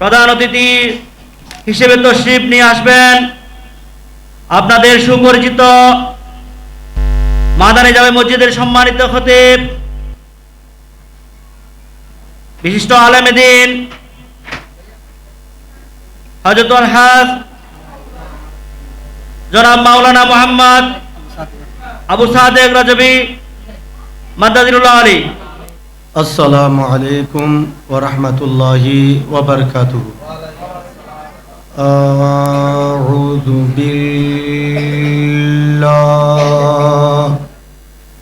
প্রধান অতিথি হিসেবে তো তশরিফ নিয়ে আসবেন। আপনাদের সুপরিচিত মাদানী জামে মসজিদের সম্মানিত খতিব, বিশিষ্ট আলেমেদিন হজরত হাজ জনাব মাওলানা মোহাম্মদ আবু সাদেক রাজবি মাদাজিরুল্লাহ আলী। السلام عليكم ورحمة الله وبركاته. أعوذ بالله.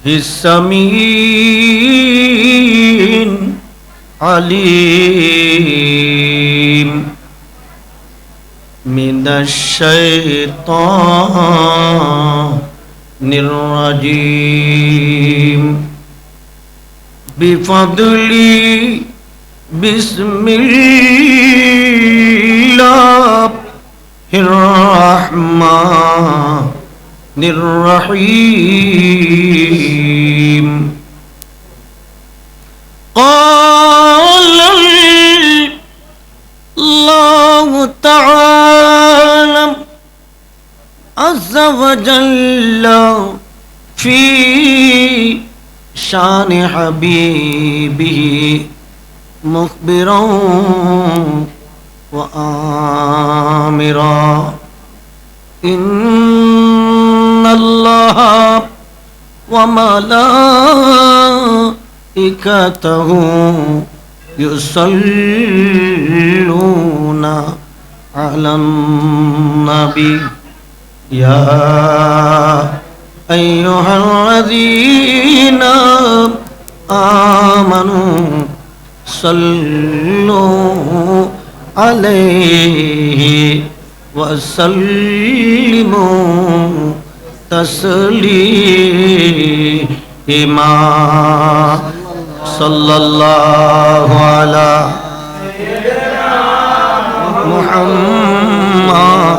السميع عليم من الشيطان الرجيم. بفضلي بسم الله الرحمن الرحيم. قال الله تعالى عز وجل في شان حبيبه مخبرا وآمرا. إن الله وملائكته يصلون على النبي. يا أيها الذين آمنوا صلوا عليه وسلموا تسليما. صلى الله على محمد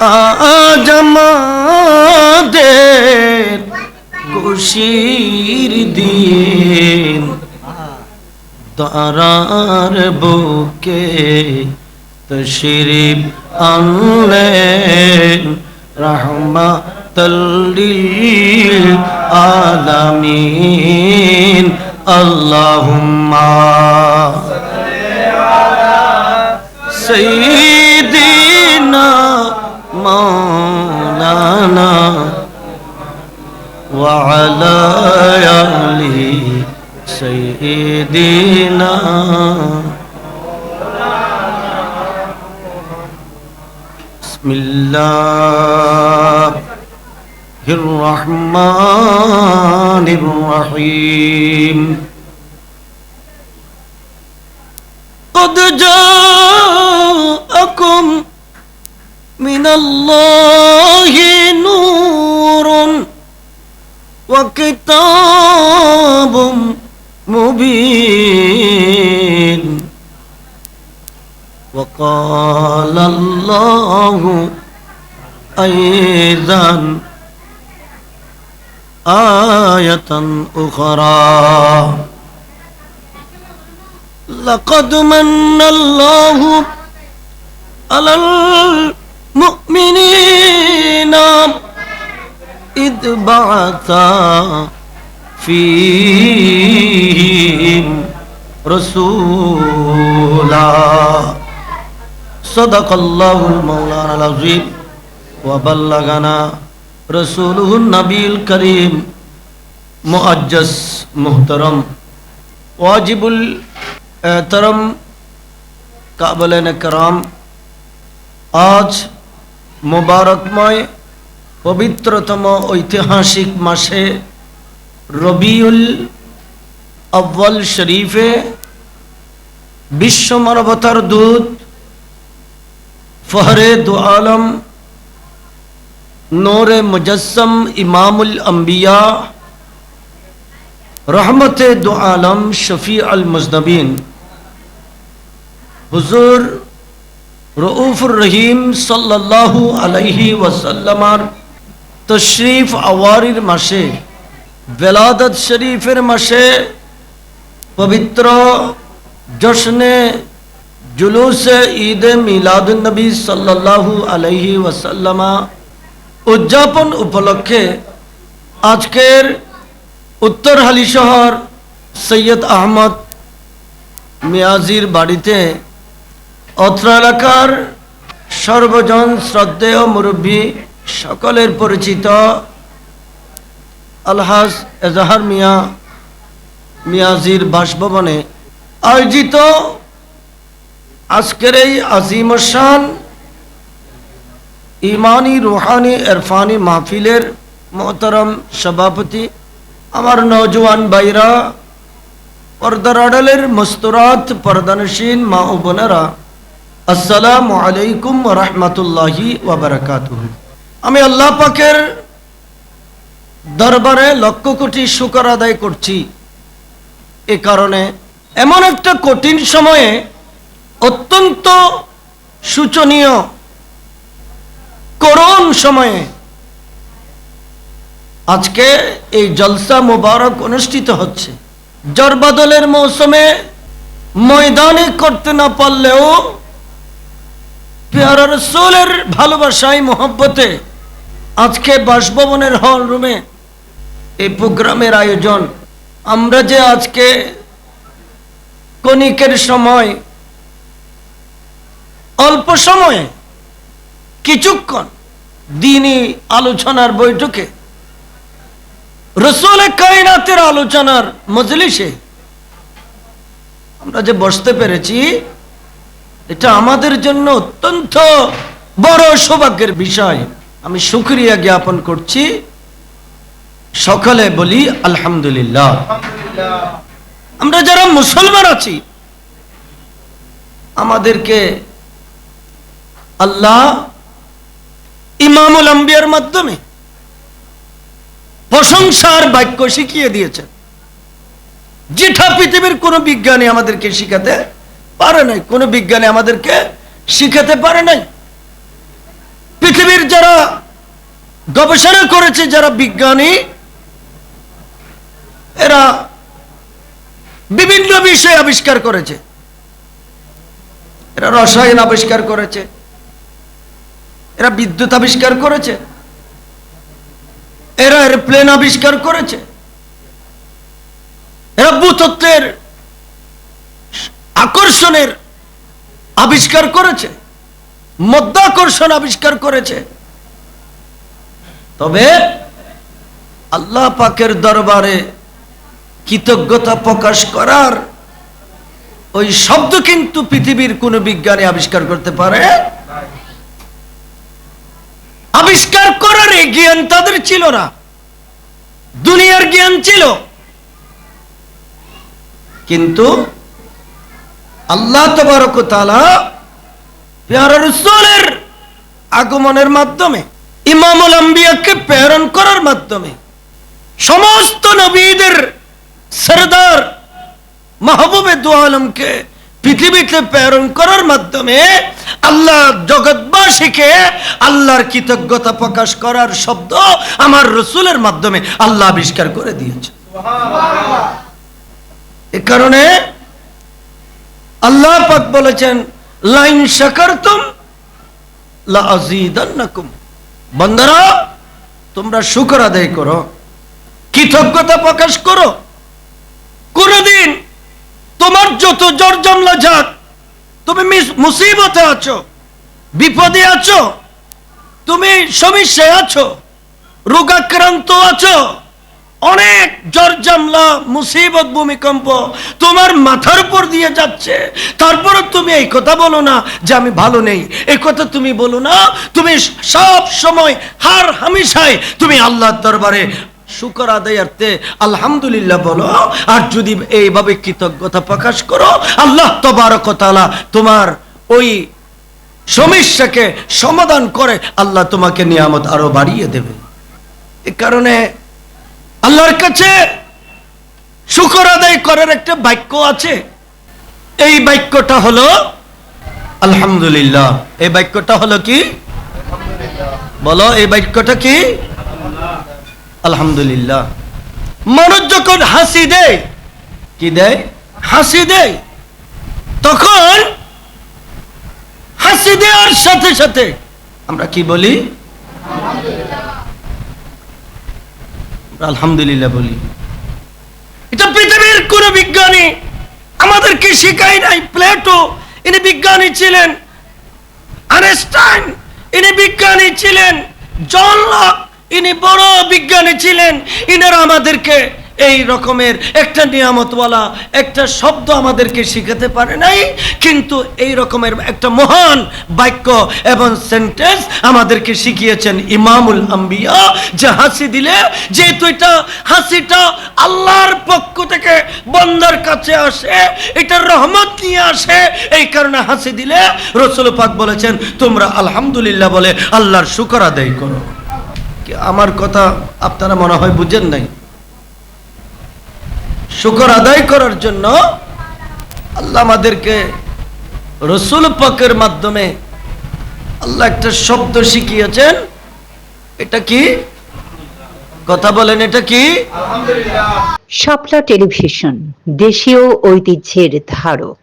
আজ আমাদের খুশির দিন। দারার বুকে তশরিফ আনলেন রহমাতাল্লিল আলামিন। আল্লাহুম্মা সাল্লি আলা مولانا وعلى آله سيدنا. بسم الله الرحمن الرحيم. قد جاءكم من الله نور وكتاب مبين. وقال الله أيضا آية أخرى لقد من الله على مؤمنين إذ بعث فيهم رسولا صدق الله المولانا العظيم وبلغنا رسوله النبي الكريم معجز محترم واجب الاحترام قابل کرام آج مبارکمائے پوترتم ایتہاسک ماشے ربی الا اول شریف بشو مربتر دود فہر دو عالم نور مجسم امام الانبیاء رحمت دو عالم شفیع المزنبین حضور হুজুর রউফুর রহিম সাল্লাল্লাহু আলাইহি ওয়াসাল্লামার তশরিফ আওয়ারির মাসে বেলাদত শরীফের মাসে পবিত্র জশ্নে জুলুসে ঈদে মিলাদুন্নবী সাল্লাল্লাহু আলাইহি ওয়াসাল্লামা উদযাপন উপলক্ষে আজকের উত্তর হালি শহর সৈয়দ আহমদ মিয়াজির বাড়িতে অত্র এলাকার সর্বজন শ্রদ্ধেয় মুরব্বী, সকলের পরিচিত আলহাজ এজাহার মিয়া, মিয়াজির বাসভবনে আয়োজিত আজকের এই আজিমশান ইমানি রুহানি এরফানি মাহফিলের মোহতরম সভাপতি, আমার নৌজওয়ান ভাইরা, পর্দার আড়ালের মস্তরাত পর্দানসীন মা ও বোনেরা আসসালামু আলাইকুম রহমতুল্লাহি ওয়াবারাকাত আমি আল্লাহ পাকের দরবারে লক্ষ কোটি শুকর আদায় করছি। এ কারণে এমন একটা কঠিন সময়ে অত্যন্ত শোচনীয় করুণ সময়ে আজকে এই জলসা মোবারক অনুষ্ঠিত হচ্ছে। জরবাদলের মৌসুমে ময়দানে করতে না পারলেও ভালোবাসায়, মোহব্বতে আজকে বাসভবনের হল রুমে এই প্রোগ্রামের আয়োজন। আমরা যে আজকে কণিকের সময়, অল্প সময়ে, কিছুক্ষণ দিনই আলোচনার বৈঠকে, রসুল কায়নাতের আলোচনার মজলিসে আমরা যে বসতে পেরেছি এটা আমাদের জন্য অত্যন্ত বড় সৌভাগ্যের বিষয়। আমি শুক্রিয়া জ্ঞাপন করছি। সকালে বলি আলহামদুলিল্লাহ। আমরা যারা মুসলমান আছি আমাদেরকে আল্লাহ ইমামুল আম্বিয়ার মাধ্যমে প্রশংসার বাক্য শিখিয়ে দিয়েছেন। যেটা পৃথিবীর কোনো বিজ্ঞানী আমাদেরকে শিখাতে পারে নাই, কোনো বিজ্ঞানী আমাদেরকে শিখাতে পারে নাই। পৃথিবীর যারা গবেষণা করেছে, যারা বিজ্ঞানী, এরা বিভিন্ন বিষয় আবিষ্কার করেছে। এরা রসায়ন আবিষ্কার করেছে। এরা বিদ্যুৎ আবিষ্কার করেছে। এরা এরপ্লেন আবিষ্কার করেছে। এরা ভূতত্ত্বের আকর্ষণের আবিষ্কার করেছে, মধ্যাকর্ষণ আবিষ্কার করেছে। তবে আল্লাহ পাকের দরবারে কৃতজ্ঞতা প্রকাশ করার ওই শব্দ কিন্তু পৃথিবীর কোনো বিজ্ঞানী আবিষ্কার করতে পারে? আবিষ্কার করার এই জ্ঞান তাদের ছিল না। দুনিয়ার জ্ঞান ছিল। কিন্তু আল্লাহ তবারক রসুলের আগমনের মাধ্যমে ইমামুল আম্বিয়াকে প্রেরণ করার মাধ্যমে সমস্ত নবীদের সরদার মাহবুবে দু আলমকে পৃথিবীতে প্রেরণ করার মাধ্যমে আল্লাহ জগৎবাসীকে আল্লাহর কৃতজ্ঞতা প্রকাশ করার শব্দ আমার রসুলের মাধ্যমে আল্লাহ আবিষ্কার করে দিয়েছে। এ কারণে আল্লাহ পাক বলেছেন, লাইন শাকারতুম লা আযীদান্নাকুম বান্দারা, তোমরা শুকর আদায় করো, কৃতজ্ঞতা প্রকাশ করো। কোনদিন তোমার যত জ্বর জমলা তুমি মিস- মুসিবতে আছো, বিপদে আছো, তুমি সমস্যায় আছো, রোগাক্রান্ত আছো অনেক জ্বর জামলা, মুসিবত, ভূমিকম্প তোমার মাথার উপর দিয়ে যাচ্ছে। তারপরে তুমি এই কথা বলো না যে আমি ভালো নেই। এই কথা তুমি বলো না, তুমি সব সময় হার হামেশায় তুমি আল্লাহর দরবারে শুকর আদায়ার্থে আলহামদুলিল্লাহ বলো। আর যদি এইভাবে কৃতজ্ঞতা প্রকাশ করো, আল্লাহ তবারক তাআলা তোমার ওই সমস্যাকে সমাধান করে আল্লাহ তোমাকে নিয়ামত আরও বাড়িয়ে দেবে। এ কারণে আল্লাহর কাছে শুকর আদায় করার একটা বাক্য আছে। এই বাক্যটা হলো, আলহামদুলিল্লাহ। এই বাক্যটা হলো কি? বলো, এই বাক্যটা কি? আলহামদুলিল্লাহ। মানুষ যখন হাসি দেয়, কি দেয়? হাসি দেয়। তখন হাসি দেওয়ার সাথে সাথে আমরা কি বলি? আলহামদুলিল্লাহ বলি। এটা পৃথিবীর কোন বিজ্ঞানী আমাদেরকে শিখাই নাই। প্লেটো, ইনি বিজ্ঞানী ছিলেন। আইনস্টাইন, ইনি বিজ্ঞানী ছিলেন। জন লক ইনি বড় বিজ্ঞানী ছিলেন। ইনারা আমাদেরকে এই রকমের একটা নিয়ামতওয়ালা একটা শব্দ আমাদেরকে শিখাতে পারে নাই, কিন্তু এই রকমের একটা মহান বাক্য এবং সেন্টেন্স আমাদেরকে শিখিয়েছেন ইমামুল আম্বিয়া, যে হাসি দিলে, যেহেতু এটা হাসিটা আল্লাহর পক্ষ থেকে বন্দার কাছে আসে, এটা রহমত নিয়ে আসে, এই কারণে হাসি দিলে রসুল পাক বলেছেন, তোমরা আলহামদুলিল্লাহ বলে আল্লাহর শুকর আদায় করো। আমার কথা আপনারা মনে হয় বুঝেন নাই? শুকর আদায় করার জন্য আল্লাহ আমাদেরকে রসুল পাকের মাধ্যমে আল্লাহ একটা শব্দ শিখিয়েছেন। এটা কি? কথা বলেন এটা কি? স্বপ্ন টেলিভিশন দেশীয় ঐতিহ্যের ধারক।